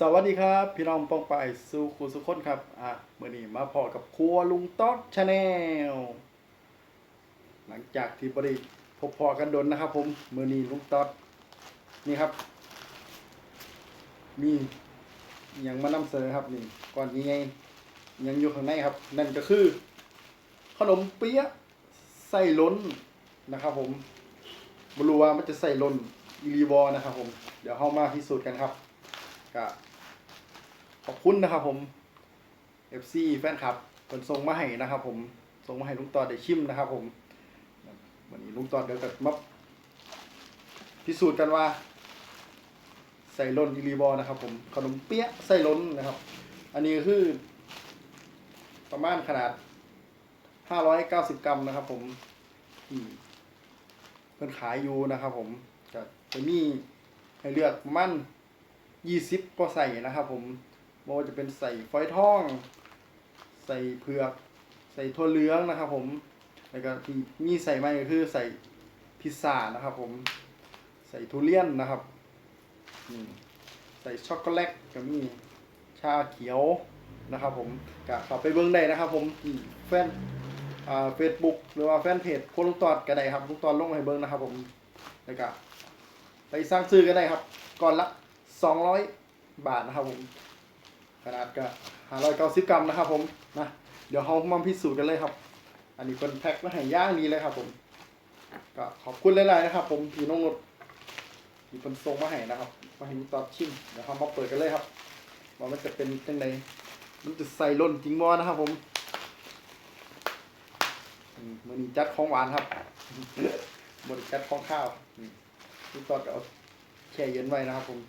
สวัสดีครับ พี่น้องปองไปสู่ครูสุคนครับ อะเมื่อนี้มาพอกับครัวลุงต๊อดชาแนลหลังจากที่บริพบพอกันดนนะครับ ผมเมื่อนี้ลุงต๊อดนี่ครับ มีอย่างมานำเสนอครับนี่ก่อนนี้ไงยังอยู่ข้างในครับ นั่นก็คือ ขนมเปี๊ยะใส่ล้นนะครับ ผมบรูว่ามันจะใส่ล้นอีรีวอนะครับ ผม เดี๋ยวเข้ามาพิสูจน์กันครับ ก็ ขอบคุณนะครับผม FC แฟนคลับเพิ่นส่งมาให้นะครับ ผมส่งมาให้ลุงตอดได้ชิมนะครับ ผมวันนี้ลุงตอดเดี๋ยวจะมาพิสูจน์กันว่า ใส่ล้นอีรีบอนะครับ ผมขนมเปี๊ยะใส่ล้นนะครับ อันนี้คือ ประมาณขนาด 590 กรัมนะครับ ผมเพิ่นขายอยู่นะครับ ผมจะจะมีให้เลือกประมันยี่สิบก็ใส่นะครับ ผม ไม่ว่าจะเป็นใส่ฟอยทอง ใส่เผือก ใส่ถั่วเหลืองนะครับ ผม แล้วก็ที่มีใส่มาก็คือใส่พิซซ่านะครับ ผม ใส่ทุเรียนนะครับใส่ช็อกโกแลตก็มีชาเขียวนะครับ ผมก็เข้าไปเบิ่งได้นะครับ ผมแฟนเฟซบุ๊กหรือว่าแฟนเพจโคลุงตอดก็ได้ครับลุงตอดลงให้เบิ่งนะครับ ผมแล้วก็ไปสร้างซื้อก็ได้ครับ ก่อนละ 200 บาทนะครับผม ขนาดก็590กรัมนะครับผมนะเดี๋ยวเรามาพิสูจน์กันเลยครับ อันนี้เป็นแพ็คมาให้ย่างดีเลยครับ ผม ก็ขอบคุณหลายๆนะครับ ผมพี่น้องรถที่เป็นส่งมาให้นะครับ มาให้ตอบชิมเดี๋ยวเรามาเปิดกันเลยครับว่ามันจะเป็นจังไดมันจะใส่ล้นจริงบ่นะครับผมมมื้อนี้จัดของหวานครับบไดจัดของข้าวอืมพี่ตอดก็เอาแช่เย็นไว้นะครับผม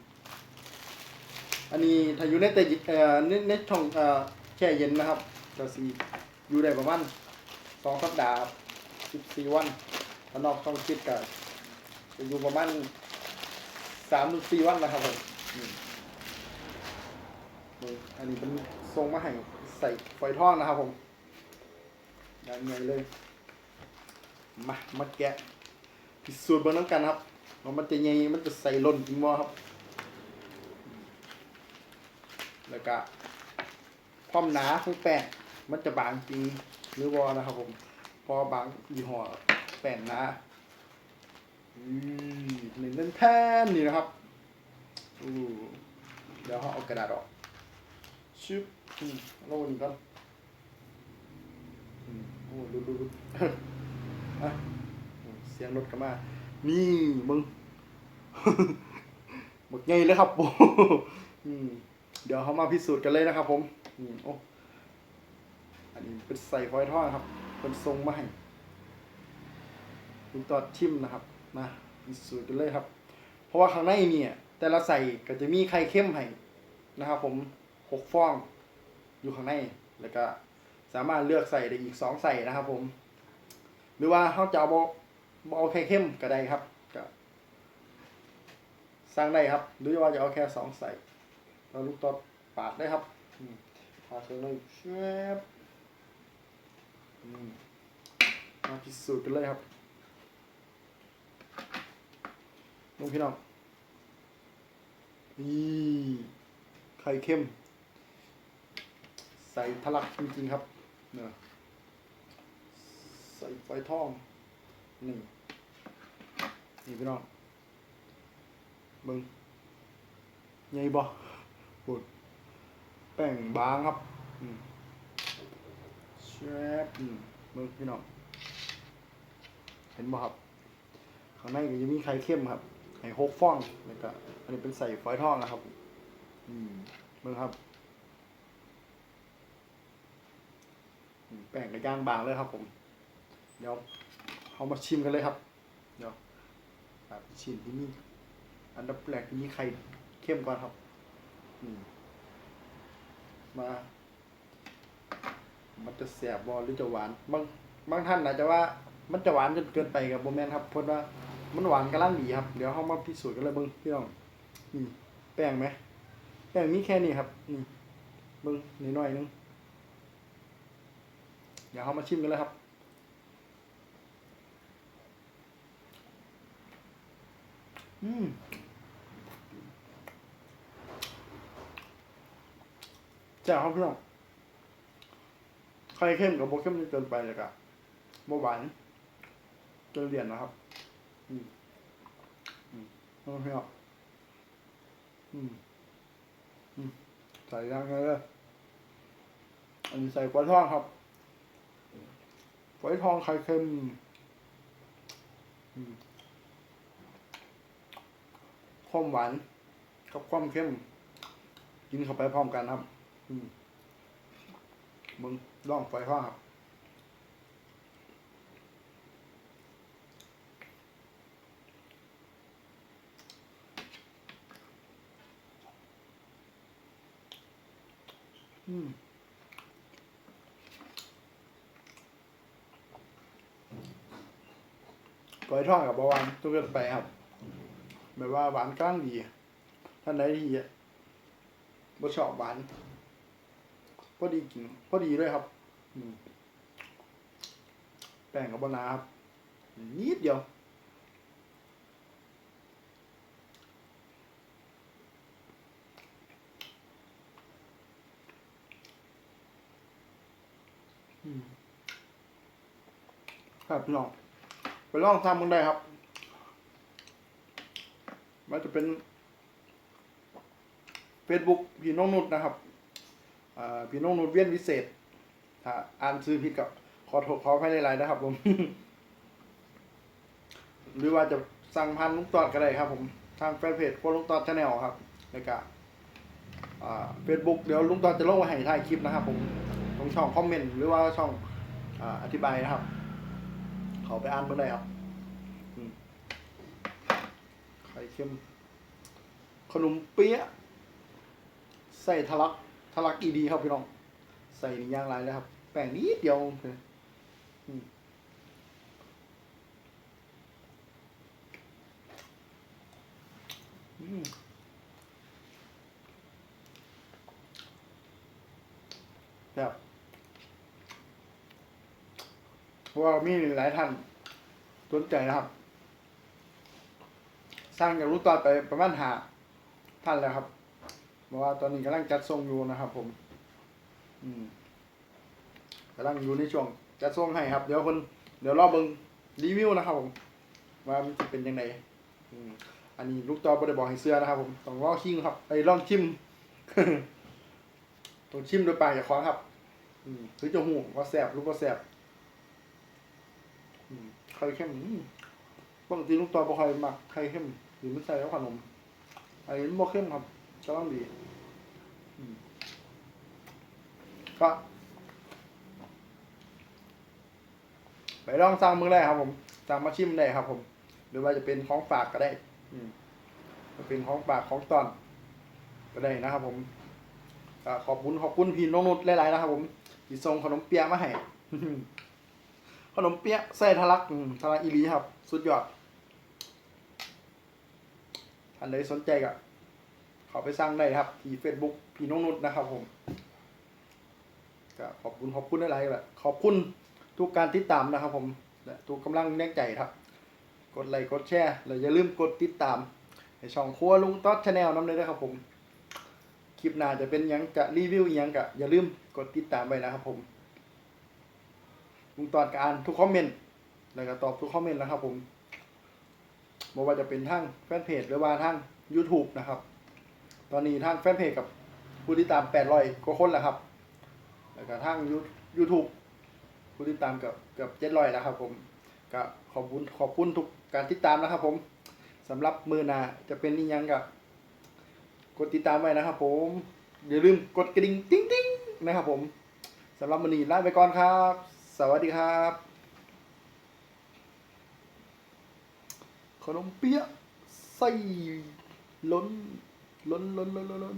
อันนี้ถ้าอยู่ในแต่เอ่อในในช่องเอ่อแช่เย็นนะครับก็สิอยู่ได้ประมาณสองสัปดาห์สิบสี่วันถ้านอกต้องคิดก็จะอยู่ประมาณสามถึงสี่วันนะครับผมอันนี้เป็นทรงมาให้ใส่ฝอยทองนะครับผมย่างไงเลย มามาแกะพิสูจน์เบนน้ำกันครับว่ามันจะยังไงมันจะใส่ล่นจริงบ่ครับ แล้วก็ความหนาของแป้งมันจะบางจริงหรือวอนะครับผม พอบางยี่ห้อแป้งหนาอืมหนึ่งเล่นแผ่นนี่นะครับอู้เดี๋ยวเขาเอากระดาษออกชึบอืมโลนี่ก่อนอืมโอ้ดูดูดูอะเสียงรถกันมา นี่มึง หมดไงเลยครับโอ้อืม เดี๋ยวเขามาพิสูจน์กันเลยนะครับ ผมอืมโอ้อันนี้เป็นใส่ฟอยล์ทอครับเป็นทรงมาให้คุณตอดชิมนะครับมาพิสูจน์กันเลยครับ เพราะว่าข้างในเนี่ย แต่ละใส่ก็จะมีไข่เข้มให้นะครับ ผมหกฟองอยู่ข้างในแล้วก็สามารถเลือกใส่ได้อีกสองใส่นะครับ ผม หรือว่าเขาจะเอาบอเอาไข่เข้มก็ได้ครับก็สร้างได้ครับ หรือว่าจะเอาแค่สองใส่ เราลูกตอดปาดได้ครับอืมปาดเลยแชบมมาพิสูจน์กันเลยครับลุงพี่น้องนี่ไข่เค็มใส่ทะลักจริงๆครับเนี่ยใส่ไฟทองนี่นี่พี่น้องมึงใหญ่บ่ ปูดแป้งบางครับแชบอืมมึงพี่น้องเห็นบ่ครับข้างในก็จะมีไข่เค็มครับไข่หกฟองแล้วก็อันนี้เป็นใส่ฝอยทองนะครับ อืมมึงครับแป้งก็ย่างบางเลยครับ ผม เดี๋ยวเอามาชิมกันเลยครับ เดี๋ยวแบบชิมที่นี่อันดับแรกที่มีไข่เข้มก่อนครับ มา มันจะแสบบอหรือจะหวาน บางบางท่านอาจจะว่า มันจะหวานจนเกินไปกับโบแมนครับเพราะว่ามันหวานกำลังดีครับ เดี๋ยวเรามาพิสูจน์กันเลยเบิ้งพี่น้องนี่แป้งไหมแป้งมีแค่นี้ครับนี่เบิ้งนิดหน่อยนึงเดี๋ยวเรามาชิมกันเลยครับอืม แจ่วครับพี่น้องไข่เข้มกับโบเข้มจนเกินไปเลยครับโบหวานจนเลี่ยนนะครับ อืมอืมเอาพี่น้องอืมอืมใส่ยังไงเลยอันนี้ใส่กวาทองครับฝอยทองไข่เค็มอืมความหวานกับความเข้มกินเข้าไปพร้อมกันครับ มึงลองไฟข้างครับอืมกอยทอดกับบะหวานตัวเกินไปครับแบบว่าหวานกลางดีท่านใดที่บ่ชอบหวาน พอดีกินพอดีด้วยครับแป้งกับบะนาครับนิดเดียวครับพี่น้องไปลองทำกันได้ครับมันจะเป็น Facebook พี่น้องนุชนะครับ พี่น้องนุชเวียนวิเศษถ้าอ่านซื้อผิดกับขอโทษขออภัยในไลน์นะครับผม หรือว่าจะสั่งพันลุงตอดก็ได้ครับผม ทางแฟนเพจโคลุงตอดชาแนลครับแล้วก็อ่าเฟซบุ๊กเดี๋ยวลุงตอดจะลงไว้ให้ท้ายคลิปนะครับผมตรงช่องคอมเมนต์หรือว่าช่องออธิบายนะครับ เขาไปอ่านเมื่อไรครับไข่เค็ม ขนมเปี๊ยะใส่ทะลัก ทะลักอีดีครับพี่น้อง ใส่นี่ย่างไรแล้วครับ แป้งนิดเดียวเลยอืมอืมแบว่ามีหลายท่านสนใจนะครับ สร้างจากรู้ต่อไปประมาณหาท่านแล้วครับ เพราะว่าตอนนี้กำลังจัดทรงอยู่นะครับ ผม อืมกำลังอยู่ในช่วงจัดทรงให้ครับ เดี๋ยวคนเดี๋ยวรอเบิ่งรีวิวนะครับ ผม ว่ามันจะเป็นยังไงอืมอันนี้ลูกต่อบ่ได้บอกให้เสื้อนะครับ ผมต้องรอชิมครับไอ้ลองชิมต้องชิมโดยปากอย่าคล้องครับ อืมถึงจะหูว่าแสบรู้ว่าแสบไข่เข้มอืมปกติลูกต่อบ่ค่อยมักไข่เข้มหรือมันใส่แล้วขนมอันนี้มันบ่เข้มครับ กำลังดีอืมก็ไปลองสั่งมือได้ครับผมสั่งมาชิมได้ครับผม หรือว่าจะเป็นของฝากก็ได้ อืมจะเป็นของฝากของตอน ก็ได้นะครับ ผมก็ขอบคุณขอบคุณพี่น้องนุชหลายๆนะครับ ผมที่ส่งขนมเปี๊ยะมาให้ขนมเปี๊ยะไส้ทะลักอืมทะลักอีหลีครับ สุดยอดท่านใดสนใจก็ เขาไปสร้างได้ครับ ที่ Facebook พี่น้องนุชนะครับผมก็ขอบคุณขอบคุณหลายๆแหละขอบคุณทุกการติดตามนะครับ ผมและทุกกำลังแรงใจครับ กดไลค์กดแชร์แล้วอย่าลืมกดติดตามให้ช่องครัวลุงต๊อดชาแนลน้ำเลยนะครับผมคลิปหน้าจะเป็นยังกะรีวิวยังกะอย่าลืมกดติดตามไว้นะครับผมลุงตอดการทุกคอมเมนต์แล้วก็ตอบทุกคอมเมนต์นะครับผมไม่ว่าจะเป็นทั้งแฟนเพจหรือว่าทั้ง YouTube นะครับ ตอนนี้ทั้งแฟนเพจกับผู้ติดตาม 800กว่าคนแล้วครับ แล้วก็ทั้ง YouTube ผู้ติดตามเกับเกับ700แล้วครับ ผมก็ขอบคุณขอบคุณทุกการติดตามนะครับ ผมสำหรับมือหนาจะเป็นนิยังกับกดติดตามไว้นะครับ ผมอย่าลืมกดกระดิ่งติ๊งติ๊งนะครับ ผมสำหรับมือนี้ลาไปก่อนครับ สวัสดีครับขนมเปี๊ยะไส้ล้น ล้นล้นล้นล้นล้น